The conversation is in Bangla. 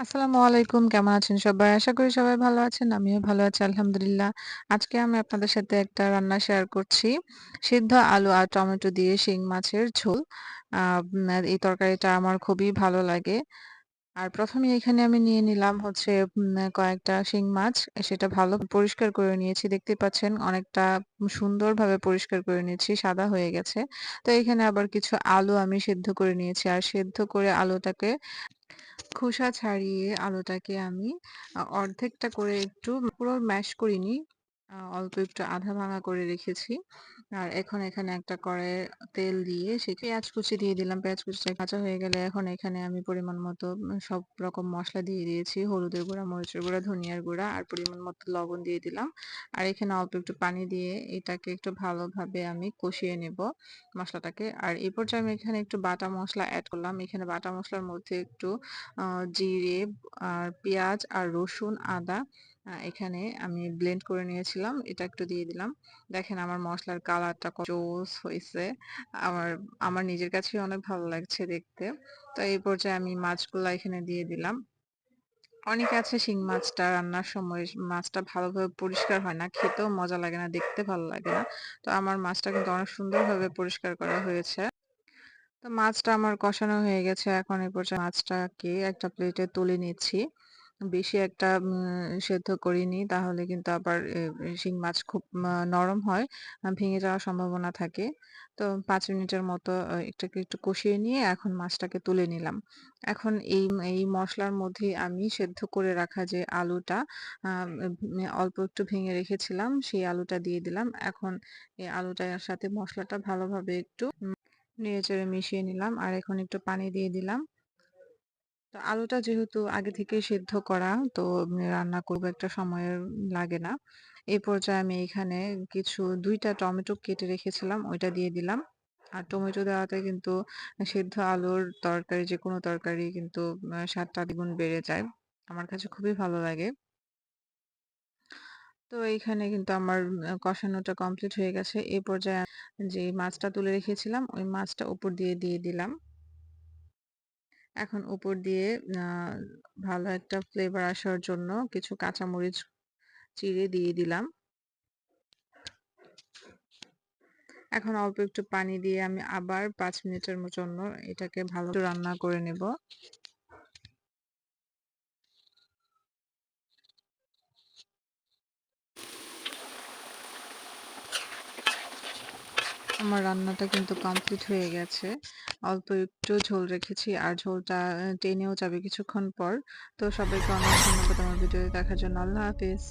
আসসালামু আলাইকুম। কেমন আছেন সবাই? আশা করি সবাই ভালো আছেন। আমিও ভালো আছি আলহামদুলিল্লাহ। আজকে আমি আপনাদের সাথে একটা রান্না শেয়ার করছি। সিদ্ধ আলু আর টমেটো দিয়ে শিং মাছের ঝোল। এই তরকারিটা আমার খুবই ভালো লাগে। আর ১ম এ এখানে আমি নিয়ে নিলাম হচ্ছে কয়েকটা শিং মাছ। সেটা ভালো পরিষ্কার করে নিয়েছি। দেখতে পাচ্ছেন অনেকটা সুন্দরভাবে পরিষ্কার করে নিয়েছি, সাদা হয়ে গেছে। তো এখানে আবার কিছু আলু আমি সেদ্ধ করে নিয়েছি। আর সেদ্ধ করে আলুটাকে খোসা ছাড়িয়ে আলুটাকে আমি অর্ধেকটা করে একটু পুরো ম্যাশ করিনি। অল্প একটু আধা ভাঙা করে রেখেছি। আর এখন এখানে একটা কড়াইয়ে তেল দিয়ে সে পেঁয়াজ কুচি দিয়ে দিলাম। পেঁয়াজ কুচিটা কাঁচা হয়ে গেলে এখন এখানে আমি পরিমাণ মতো সব রকম মশলা দিয়ে দিয়েছি। হলুদের গুঁড়া, মরিচের গুঁড়া, ধনিয়ার গুঁড়া আর পরিমাণ মতো লবণ দিয়ে দিলাম। আর এখানে অল্প একটু পানি দিয়ে এটাকে একটু ভালোভাবে আমি কষিয়ে নেব মশলাটাকে আর এই পর্যায়ে আমি এখানে একটু বাটা মশলা অ্যাড করলাম। এখানে বাটা মশলার মধ্যে একটু জিরে আর পেঁয়াজ আর রসুন, আদা এখানে আমি ব্লেন্ড করে নিয়েছিলাম। এটা একটু দিয়ে দিলাম। দেখেন আমার মশলার কালারটা জোস হইছে। আমার আমার নিজের কাছেই অনেক ভালো লাগছে দেখতে। তো এই পর্যায়ে আমি মাছগুলা এখানে দিয়ে দিলাম। অনেকে আছে শিং মাছটা রান্নার সময় মাছটা ভালোভাবে পরিষ্কার হয় না। খেতেও মজা লাগে না, দেখতে ভালো লাগে না। তো আমার মাছটা কিন্তু অনেক সুন্দরভাবে পরিষ্কার করা হয়েছে। তো মাছটা আমার কষানো হয়ে গেছে। এখন এই পর্যায়ে মাছটাকে একটা প্লেটে তুলে নিচ্ছি। বেশি একটা সেদ্ধ করিনি। তাহলে কিন্তু আবার শিং মাছ খুব নরম হয়। ভেঙে যাওয়ার সম্ভাবনা থাকে। তো পাঁচ মিনিটের মতো আ এটাকে একটু কষিয়ে নিয়ে এখন মাছটাকে তুলে নিলাম। এখন এই এই মশলার মধ্যেই আমি সেদ্ধ করে রাখা যে আলুটা অল্প একটু ভেঙে রেখেছিলাম, সেই আলুটা দিয়ে দিলাম। এখন এই আলুটার সাথে মশলাটা ভালোভাবে একটু নেড়েচেড়ে মিশিয়ে নিলাম। আর এখন একটু পানি দিয়ে দিলাম। তো আলুটা যেহেতু আগে থেকেই সেদ্ধ করা, তো রান্না করব একটা সময়ের লাগে না। এই পর্যায়ে আমি এখানে কিছু দুইটা টমেটো কেটে রেখেছিলাম, ওইটা দিয়ে দিলাম। আর টমেটো দেওয়াতে কিন্তু সেদ্ধ আলুর তরকারি যে কোনো তরকারি কিন্তু স্বাদটা দ্বিগুণ বেড়ে যায়। আমার কাছে খুবই ভালো লাগে। তো এইখানে কিন্তু আমার কষানোটা কমপ্লিট হয়ে গেছে। এই পর্যায়ে যে মাছটা তুলে রেখেছিলাম, ওই মাছটা উপর দিয়ে দিয়ে দিলাম। এখন উপর দিয়ে ভালো একটা ফ্লেভার আসার জন্য কিছু কাঁচামরিচ চিড়ে দিয়ে দিলাম। এখন অল্প একটু পানি দিয়ে আমি আবার পাঁচ মিনিটের জন্য এটাকে ভালো রান্না করে নেব। আমার রান্নাটা কিন্তু কমপ্লিট হয়ে গেছে। অল্প একটু ঝোল রেখেছি আর ঝোলটা টেনেও যাবে কিছুক্ষণ পর। তো সবাইকে অনেক ধন্যবাদ আমার ভিডিও দেখার জন্য। আল্লাহ হাফেজ।